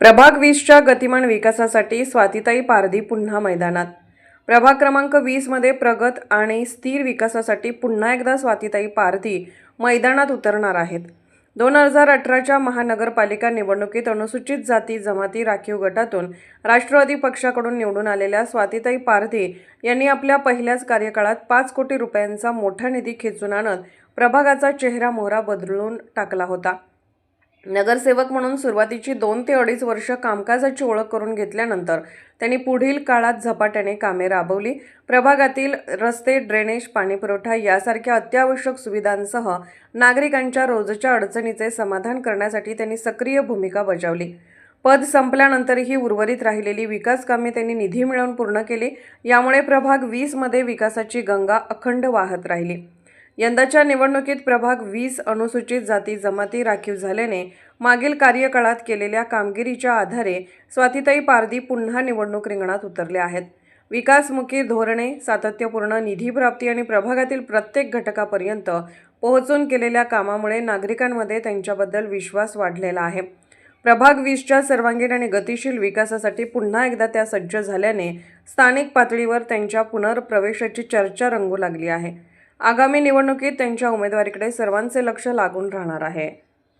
प्रभाग वीसच्या गतिमान विकासासाठी स्वातिताई पारधी पुन्हा मैदानात. प्रभाग क्रमांक वीसमध्ये प्रगत आणि स्थिर विकासासाठी पुन्हा एकदा स्वातिताई पारधी मैदानात उतरणार आहेत. दोन हजार अठराच्या महानगरपालिका निवडणुकीत अनुसूचित जाती जमाती राखीव गटातून राष्ट्रवादी पक्षाकडून निवडून आलेल्या स्वातिताई पारधी यांनी आपल्या पहिल्याच कार्यकाळात पाच कोटी रुपयांचा मोठा निधी खेचून आणत प्रभागाचा चेहरा मोहरा बदलून टाकला होता. नगरसेवक म्हणून सुरुवातीची दोन ते अडीच वर्ष कामकाजाची ओळख करून घेतल्यानंतर त्यांनी पुढील काळात झपाट्याने कामे राबवली. प्रभागातील रस्ते ड्रेनेज पाणीपुरवठा यासारख्या अत्यावश्यक सुविधांसह नागरिकांच्या रोजच्या अडचणीचे समाधान करण्यासाठी त्यांनी सक्रिय भूमिका बजावली. पद संपल्यानंतरही उर्वरित राहिलेली विकास कामे त्यांनी निधी मिळवून पूर्ण केली. यामुळे प्रभाग वीसमध्ये विकासाची गंगा अखंड वाहत राहिली. यंदाच्या निवडणुकीत प्रभाग वीस अनुसूचित जाती जमाती राखीव झाल्याने मागील कार्यकाळात केलेल्या कामगिरीच्या आधारे स्वातिताई पारधी पुन्हा निवडणूक रिंगणात उतरले आहेत. विकासमुखी धोरणे सातत्यपूर्ण निधी प्राप्ती आणि प्रभागातील प्रत्येक घटकापर्यंत पोहोचून केलेल्या कामामुळे नागरिकांमध्ये त्यांच्याबद्दल विश्वास वाढलेला आहे. प्रभाग वीसच्या सर्वांगीण आणि गतिशील विकासासाठी पुन्हा एकदा त्या सज्ज झाल्याने स्थानिक पातळीवर त्यांच्या पुनर्प्रवेशाची चर्चा रंगू लागली आहे. आगामी निवडणुकीत त्यांच्या उमेदवारीकडे सर्वांचे लक्ष लागून राहणार आहे.